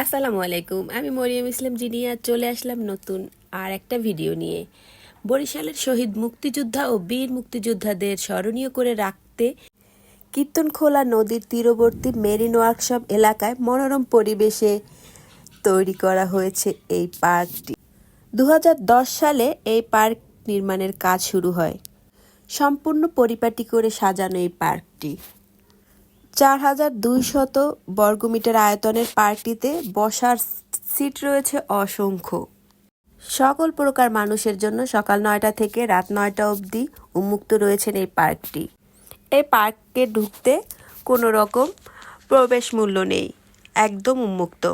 আসসালামু আলাইকুম, আমি মরিয়ম ইসলাম জিনিয়া চলে আসলাম নতুন আর একটা ভিডিও নিয়ে। বরিশালের শহীদ মুক্তিযোদ্ধা ও বীর মুক্তিযোদ্ধাদের স্মরণীয় করে রাখতে কীর্তনখোলা নদীর তীরবর্তী মেরিন ওয়ার্কশপ এলাকায় মনোরম পরিবেশে তৈরি করা হয়েছে এই পার্কটি। দু হাজার দশ সালে এই পার্ক নির্মাণের কাজ শুরু হয়। সম্পূর্ণ পরিপাটি করে সাজানো এই পার্কটি। চার হাজার দুইশত বর্গমিটার আয়তনের পার্কটিতে বসার সিট রয়েছে অসংখ্য। সকল প্রকার মানুষের জন্য সকাল নয়টা থেকে রাত নয়টা অবধি উন্মুক্ত রয়েছেন এই পার্কটি। এই পার্কে ঢুকতে কোনো রকম প্রবেশ মূল্য নেই, একদম উন্মুক্ত।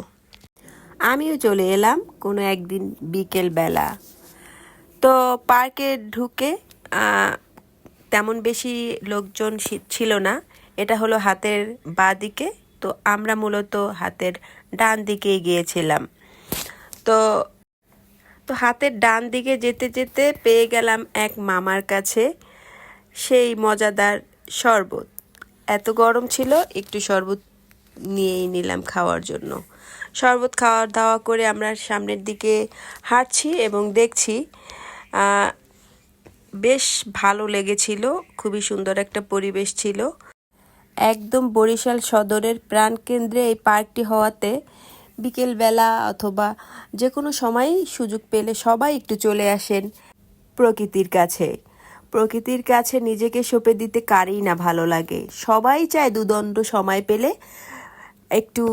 আমিও চলে এলাম কোনো একদিন বিকেল বেলা। তো পার্কে ঢুকে তেমন বেশি লোকজন ছিল না। এটা হলো হাতের বাঁ দিকে। তো আমরা মূলত হাতের ডান দিকে গিয়েছিলাম। তো তো হাতের ডান দিকে যেতে যেতে পেয়ে গেলাম এক মামার কাছে। সেই মজাদার শরবত। এত গরম ছিল, একটু শরবত নিয়েই নিলাম খাওয়ার জন্য। শরবত খাওয়া দাওয়া করে আমরা সামনের দিকে হাঁটছি এবং দেখছি বেশ ভালো লেগেছিল, খুবই সুন্দর একটা পরিবেশ ছিল। একদম বরিশাল সদরের প্রাণকেন্দ্রে এই পার্কটি হওয়াতে বিকেলবেলা অথবা যে কোনো সময়ই সুযোগ পেলে সবাই একটু চলে আসেন প্রকৃতির কাছে। প্রকৃতির কাছে নিজেকে সঁপে দিতে কারই না ভালো লাগে। সবাই চায় দুদণ্ড সময় পেলে একটু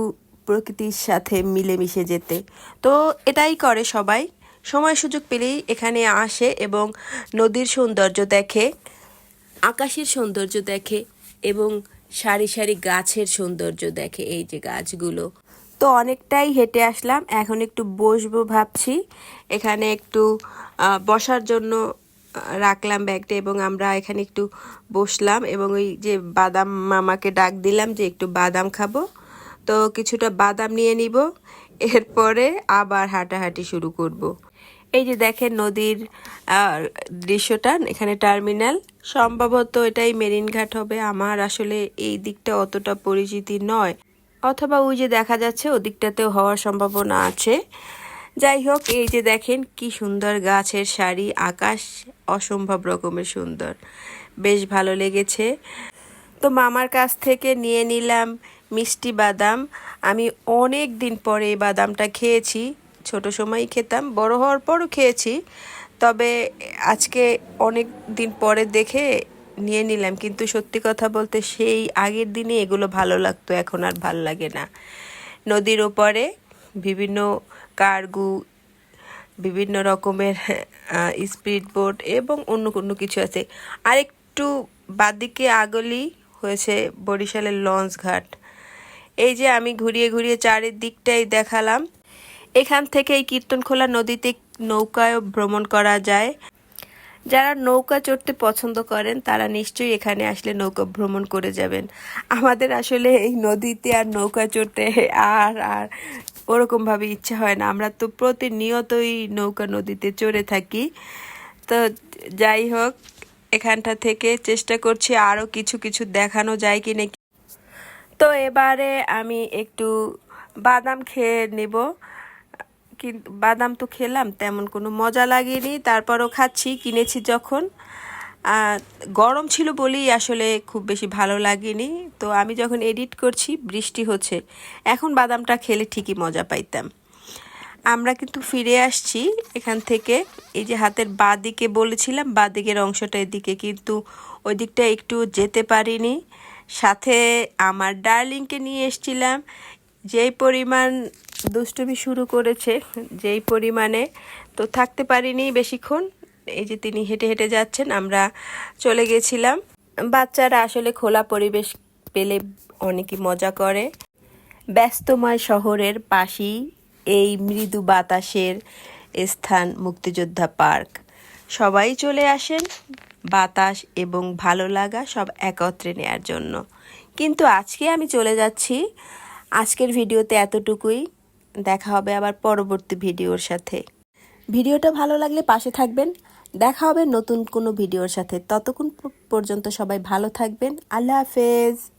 প্রকৃতির সাথে মিলেমিশে যেতে। তো এটাই করে সবাই। সময় সুযোগ পেলেই এখানে আসে এবং নদীর সৌন্দর্য দেখে, আকাশের সৌন্দর্য দেখে এবং সারি সারি গাছের সৌন্দর্য দেখে এই যে গাছগুলো। তো অনেকটাই হেঁটে আসলাম, এখন একটু বসবো ভাবছি। এখানে একটু বসার জন্য রাখলাম ব্যাগটা এবং আমরা এখানে একটু বসলাম এবং ওই যে বাদাম মামাকে ডাক দিলাম যে একটু বাদাম খাব। তো কিছুটা বাদাম নিয়ে নিব, এরপরে আবার হাঁটাহাঁটি শুরু করব। এই যে দেখেন নদীর দৃশ্যটা, এখানে টার্মিনাল। সম্ভবত এটাই মেরিন ঘাট হবে। আমার আসলে এই দিকটা অতটা পরিচিতি নয়। অথবা ওই যে দেখা যাচ্ছে, ওদিকটাতেও হওয়ার সম্ভাবনা আছে। যাই হোক, এই যে দেখেন কি সুন্দর গাছের সারি। আকাশ অসম্ভব রকমের সুন্দর। বেশ ভালো লেগেছে। তো মামার কাছ থেকে নিয়ে নিলাম মিষ্টি বাদাম। আমি অনেক দিন পরে এই বাদামটা খেয়েছি। ছোট সময়ই খেতাম। বড় হওয়ার পরও খেয়েছি। তবে আজকে অনেক দিন পরে দেখে নিয়ে নিলাম। কিন্তু সত্যি কথা বলতে সেই আগের দিনে এগুলো ভালো লাগতো, এখন আর ভালো লাগে না। নদীর ওপরে বিভিন্ন কার্গু, বিভিন্ন রকমের স্পিড বোট এবং অন্য কোনো কিছু আছে। আর একটু বাদিকে আগলি হয়েছে বরিশালের লঞ্চ ঘাট এই যে আমি ঘুরিয়ে ঘুরিয়ে চারিদিকটাই দেখালাম। এখান থেকে এই কীর্তনখোলা নদীতে নৌকায় ভ্রমণ করা যায়। যারা নৌকা চড়তে পছন্দ করেন, তারা নিশ্চয়ই এখানে আসলে নৌকা ভ্রমণ করে যাবেন। আমাদের আসলে এই নদীতে আর নৌকা চড়তে আর আর ওরকমভাবে ইচ্ছা হয় না। আমরা তো প্রতিনিয়তই নৌকা নদীতে চড়ে থাকি। তো যাই হোক, এখানটা থেকে চেষ্টা করছি আরও কিছু কিছু দেখানো যায় কি না তো এবারে আমি একটু বাদাম খেয়ে নেব। কিন্তু বাদাম তো খেলাম, তেমন কোনো মজা লাগেনি। তারপরও খাচ্ছি, কিনেছি যখন। গরম ছিল বলেই আসলে খুব বেশি ভালো লাগেনি। তো আমি যখন এডিট করছি, বৃষ্টি হচ্ছে। এখন বাদামটা খেলে ঠিকই মজা পাইতাম। আমরা কিন্তু ফিরে আসছি এখান থেকে। এই যে হাতের বাঁ দিকে বলেছিলাম বাঁ দিকের অংশটা এদিকে কিন্তু ওই দিকটা একটু যেতে পারিনি। সাথে আমার ডার্লিংকে নিয়ে এসছিলাম। যেই পরিমাণ দুষ্টুমি শুরু করেছে, যেই পরিমাণে। তো থাকতে পারিনি বেশিক্ষণ, এই যে তিনি হেঁটে হেঁটে যাচ্ছেন, আমরা চলে গেছিলাম। বাচ্চারা আসলে খোলা পরিবেশ পেলে অনেকই মজা করে। ব্যস্তময় শহরের পাশেই এই মৃদু বাতাসের স্থান মুক্তিযোদ্ধা পার্ক। সবাই চলে আসেন, বাতাস এবং ভালো লাগা সব একত্রে নেয়ার জন্য। কিন্তু আজকে আমি চলে যাচ্ছি। আজকের ভিডিওতে এতটুকুই। দেখা হবে আবার পরবর্তী ভিডিওর সাথে। ভিডিওটা ভালো লাগলে পাশে থাকবেন। দেখা হবে নতুন কোনো ভিডিওর সাথে। ততক্ষণ পর্যন্ত সবাই ভালো থাকবেন। আল্লাহ হাফেজ।